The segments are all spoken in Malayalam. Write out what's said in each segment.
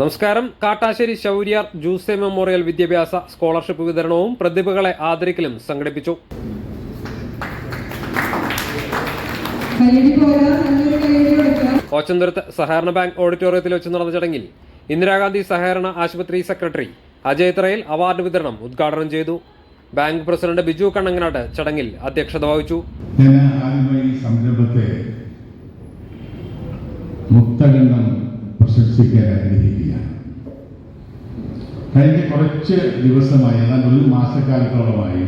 നമസ്കാരം. കാട്ടാശ്ശേരി ശൗര്യാർ ജൂസെ മെമ്മോറിയൽ വിദ്യാഭ്യാസ സ്കോളർഷിപ്പ് വിതരണവും പ്രതിഭകളെ ആദരിക്കലും സംഘടിപ്പിച്ചു. ഓച്ചന്തുരത്ത് സഹകരണ ബാങ്ക് ഓഡിറ്റോറിയത്തിൽ വെച്ച് നടന്ന ചടങ്ങിൽ ഇന്ദിരാഗാന്ധി സഹകരണ ആശുപത്രി സെക്രട്ടറി അജയ് ത്രയിൽ അവാർഡ് വിതരണം ഉദ്ഘാടനം ചെയ്തു. ബാങ്ക് പ്രസിഡന്റ് ബിജു കണ്ണങ്ങനാട്ട് ചടങ്ങിൽ അധ്യക്ഷത വഹിച്ചു. സംരംഭത്തെ മുക്തകണ്ഠം പ്രശംസിക്കാൻ ആഗ്രഹിക്കുകയാണ് കഴിഞ്ഞ കുറച്ച് ദിവസമായി ഏതാണ്ട് ഒരു മാസക്കാലത്തോളമായി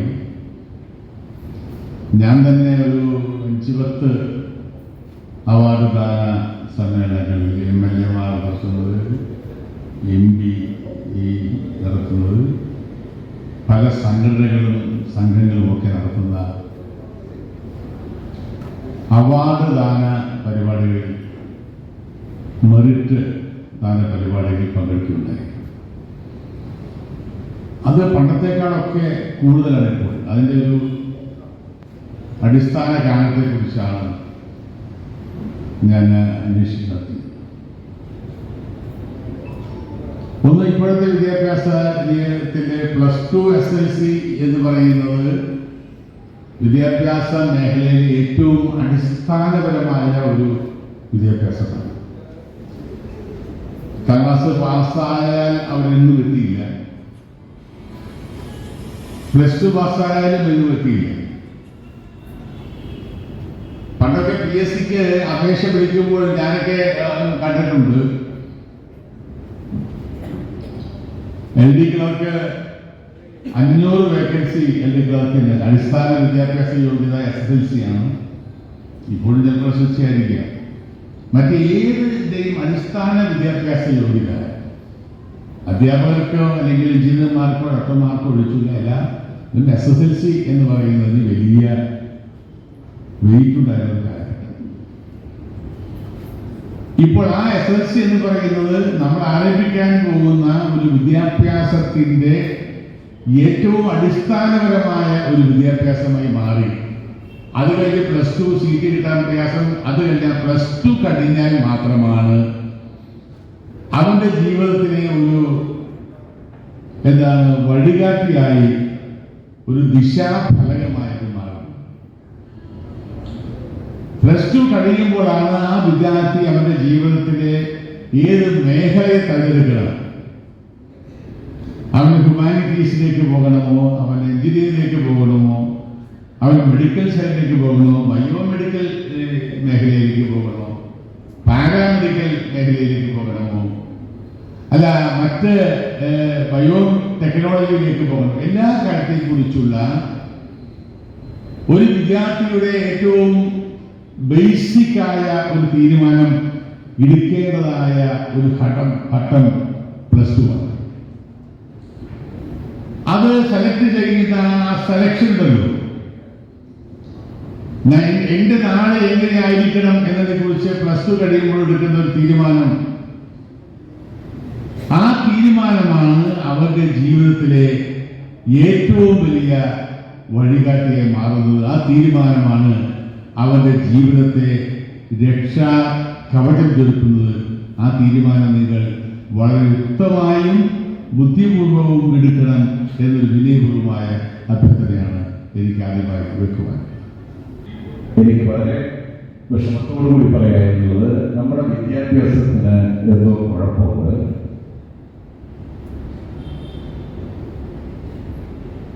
ഞാൻ തന്നെ ഒരു അഞ്ച് പത്ത് അവാർഡ് ദാന സമ്മേളനങ്ങളിൽ എം എൽ എമാർ നടത്തുന്നത് എം പി ഈ നടത്തുന്നത് പല സംഘടനകളും സംഘങ്ങളും ഒക്കെ നടത്തുന്ന അവാർഡ് ദാന പരിപാടികളിൽ മെറിറ്റ് ദാന പരിപാടികളിൽ പങ്കെടുക്കുകയുണ്ടായി. അത് പണ്ടത്തേക്കാളൊക്കെ കൂടുതലാണ് ഇപ്പോൾ. അതിന്റെ ഒരു അടിസ്ഥാന കാരണത്തെക്കുറിച്ചാണ് ഞാൻ അന്വേഷിച്ച് നടത്തിയത് ഒന്ന് ഇപ്പോഴത്തെ വിദ്യാഭ്യാസ ജീവിതത്തിലെ plus two S L C എന്ന് പറയുന്നത് വിദ്യാഭ്യാസ മേഖലയിലെ ഏറ്റവും അടിസ്ഥാനപരമായ ഒരു വിദ്യാഭ്യാസമാണ്. ക്ലാസ് പാസ്സായാൽ അവരെന്നും എത്തിയില്ല. പ്ലസ് ടു പാസ്സായാലും എന്നും എത്തിയില്ല. പണ്ടൊക്കെ പി എസ് സിക്ക് അപേക്ഷ പിടിക്കുമ്പോൾ ഞാനൊക്കെ കണ്ടിട്ടുണ്ട്. ക്ലർക്ക് അഞ്ഞൂറ് വേക്കൻസി ഡി ക്ലർക്കിന് അടിസ്ഥാന വിദ്യാഭ്യാസ യോഗ്യത എസ് എസ് എൽ സി ആണ്. ഇപ്പോഴും ജനറൽ എസ് സി മറ്റ് ഏതിന്റെയും അടിസ്ഥാന വിദ്യാഭ്യാസ യോഗ്യത? അധ്യാപകർക്കോ അല്ലെങ്കിൽ എഞ്ചിനീയർമാർക്കോ ഡോക്ടർമാർക്കോ ഒഴിച്ചില്ല. എല്ലാം എസ് എസ് എൽ സി എന്ന് പറയുന്നതിന് വലിയ വെയിറ്റ് ഉണ്ടായിരുന്ന ഇപ്പോൾ ആ എസ് എൽ സി എന്ന് പറയുന്നത് നമ്മൾ ആരംഭിക്കാൻ പോകുന്ന ഒരു വിദ്യാഭ്യാസത്തിന്റെ ഏറ്റവും അടിസ്ഥാനപരമായ ഒരു വിദ്യാഭ്യാസമായി മാറി. അത് കഴിഞ്ഞ് പ്ലസ് ടു സീറ്റ് കിട്ടാൻ പ്രയാസം. അത് കഴിഞ്ഞാൽ പ്ലസ് ടു കഴിഞ്ഞാൽ മാത്രമാണ് അവന്റെ ജീവിതത്തിനെ ഒരു എന്താണ് വഴികാട്ടിയായി ഒരു ദിശാഫലകമായിട്ട് മാറും. പ്ലസ് ടു കഴിയുമ്പോഴാണ് ആ വിദ്യാർത്ഥി അവന്റെ ജീവിതത്തിലെ ഏത് മേഖലയെ തിരഞ്ഞെടുക്കണം അവന് ഹ്യൂമാനിറ്റീസിലേക്ക് പോകണമോ അവൻ എഞ്ചിനീയറിംഗിലേക്ക് പോകണമോ അവൻ മെഡിക്കൽ സൈഡിലേക്ക് പോകണോ ബയോ മെഡിക്കൽ മേഖലയിലേക്ക് പോകണോ പാരാമെഡിക്കൽ മേഖലയിലേക്ക് പോകണമോ അല്ല മറ്റ് ബയോ ടെക്നോളജിയിലേക്ക് പോകണം എല്ലാ കാര്യത്തെ കുറിച്ചുള്ള ഒരു വിദ്യാർത്ഥിയുടെ ഏറ്റവും ബേസിക് ആയ ഒരു തീരുമാനം എടുക്കേണ്ടതായ ഒരു ഘട്ടം ഘട്ടം പ്ലസ് ടു ആണ്. അത് സെലക്ട് ചെയ്യുന്ന ആ സെലക്ഷൻ ഉണ്ടല്ലോ. എന്റെ നാളെ എങ്ങനെയായിരിക്കണം എന്നതിനെ കുറിച്ച് പ്ലസ് ടു കഴിയുമ്പോൾ എടുക്കുന്ന ഒരു തീരുമാനം. ആ തീരുമാനമാണ് അവരുടെ ജീവിതത്തിലെ ഏറ്റവും വലിയ വഴികാട്ടിയെ മാറുന്നത്. ആ തീരുമാനമാണ് അവന്റെ ജീവിതത്തെ രക്ഷാ കവചം തീർക്കുന്നത് ആ തീരുമാനം നിങ്ങൾ വളരെ യുക്തമായും ബുദ്ധിപൂർവവും എടുക്കണം എന്നൊരു വിനയപൂർവമായ അഭ്യർത്ഥനയാണ് എനിക്ക് ആദ്യമായി വെക്കുവാൻ. എനിക്ക് വളരെ വിഷമത്തോടു കൂടി പറയാനുള്ളത് നമ്മുടെ വിദ്യാഭ്യാസത്തിന് എന്തോ കുഴപ്പമുണ്ട്.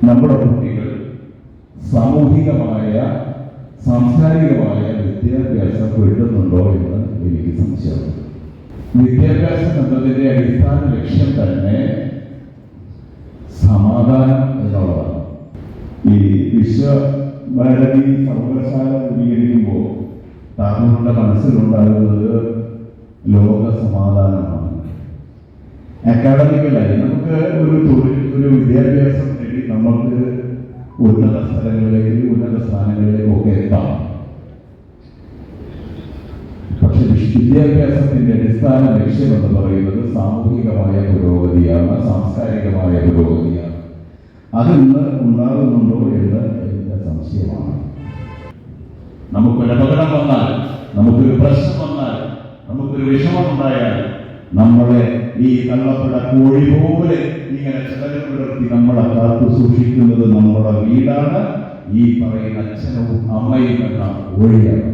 നമ്മുടെ കുട്ടികൾ സാമൂഹികമായ സാംസ്കാരികമായ വിദ്യാഭ്യാസം കിട്ടുന്നുണ്ടോ എന്ന് എനിക്ക് സംശയമുണ്ട്. വിദ്യാഭ്യാസം എന്നതിന്റെ അടിസ്ഥാന ലക്ഷ്യം തന്നെ സമാധാനം എന്നുള്ളതാണ്. ഈ വിശ്വഭാരതി സർവകലാശാല രൂപീകരിക്കുമ്പോൾ താങ്കളുടെ മനസ്സിലുണ്ടാകുന്നത് ലോക സമാധാനമാണ് അക്കാഡമിക്കലായി നമുക്ക് ഒരു തൊഴിൽ ഒരു വിദ്യാഭ്യാസം നേടി നമ്മൾക്ക് ഉന്നത സ്ഥലങ്ങളിലേക്ക് ഉന്നത സ്ഥാനങ്ങളിലേക്ക് ഒക്കെ എത്താം. പക്ഷെ വിദ്യാഭ്യാസത്തിന്റെ അടിസ്ഥാന ലക്ഷ്യം എന്ന് പറയുന്നത് സാമൂഹികമായ പുരോഗതിയാണ് സാംസ്കാരികമായ പുരോഗതിയാണ്. അതിന്ന് ഉണ്ടാകുന്നുണ്ടോ എന്ന് എന്റെ സംശയമാണ്. നമുക്കൊരു അപകടം വന്നാൽ നമുക്കൊരു പ്രശ്നം വന്നാൽ നമുക്കൊരു വിഷമം ഉണ്ടായാൽ നമ്മളെ ഈ കള്ളപ്പട കോഴി പോലെ ഇങ്ങനെ ചിലകൾ പുലർത്തി നമ്മളെ കാത്തു സൂക്ഷിക്കുന്നത് നമ്മുടെ വീടാണ്. ഈ പറയുന്ന അച്ഛനും അമ്മയും എന്ന കോഴിയാണ്.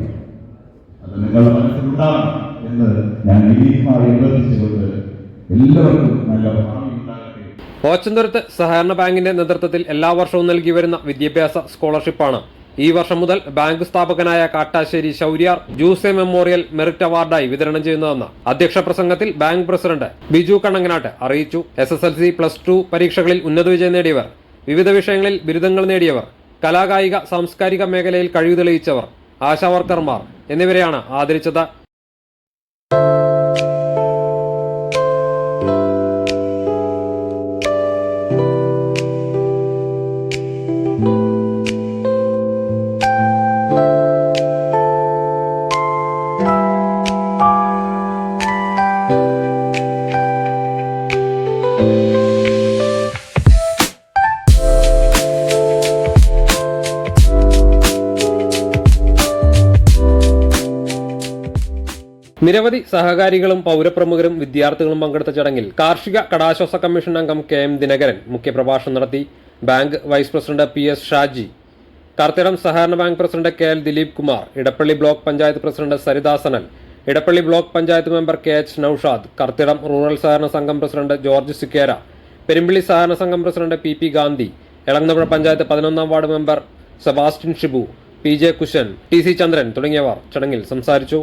അത് നിങ്ങളുടെ മനസ്സിലുണ്ടാകണം എന്ന് ഞാൻ വിനീതമായി അഭ്യർത്ഥിച്ചുകൊണ്ട് എല്ലാവർക്കും നല്ല ഓച്ചന്തുരത്ത് സഹകരണ ബാങ്കിന്റെ നേതൃത്വത്തിൽ എല്ലാ വർഷവും നൽകി വരുന്ന വിദ്യാഭ്യാസ സ്കോളർഷിപ്പാണ്. ഈ വർഷം മുതൽ ബാങ്ക് സ്ഥാപകനായ കാട്ടാശ്ശേരി ശൗര്യാർ ജൂസെ മെമ്മോറിയൽ മെറിറ്റ് അവാർഡായി വിതരണം ചെയ്യുന്നതെന്ന് അധ്യക്ഷ പ്രസംഗത്തിൽ ബാങ്ക് പ്രസിഡന്റ് ബിജു കണ്ണങ്ങനാട്ട് അറിയിച്ചു. S S L C plus two പരീക്ഷകളിൽ ഉന്നത വിജയം നേടിയവർ വിവിധ വിഷയങ്ങളിൽ ബിരുദങ്ങൾ നേടിയവർ കലാകായിക സാംസ്കാരിക മേഖലയിൽ കഴിവ് തെളിയിച്ചവർ ആശാവർക്കർമാർ എന്നിവരെയാണ് ആദരിച്ചത്. നിരവധി സഹകാരികളും പൗരപ്രമുഖരും വിദ്യാർത്ഥികളും പങ്കെടുത്ത ചടങ്ങിൽ കാർഷിക കടാശ്വാസ കമ്മീഷൻ അംഗം കെ എം ദിനകരൻ മുഖ്യപ്രഭാഷണം നടത്തി. Bank vice president P S Shaji Karthedom സഹകരണ bank president K L Dileep Kumar Edappally block panchayat president Saridasanan Edappally block panchayat member K H Noushad Karthedom rural സഹകരണ സംഘം പ്രസിഡന്റ് ജോർജ് സിക്കേര പെരുമ്പിളി സഹകരണ സംഘം president P P Gandhi Elangappuzha panchayat പതിനൊന്നാം ward member Sebastian Shibu P J Kushan T C Chandran തുടങ്ങിയവർ ചടങ്ങിൽ സംസാരിച്ചു.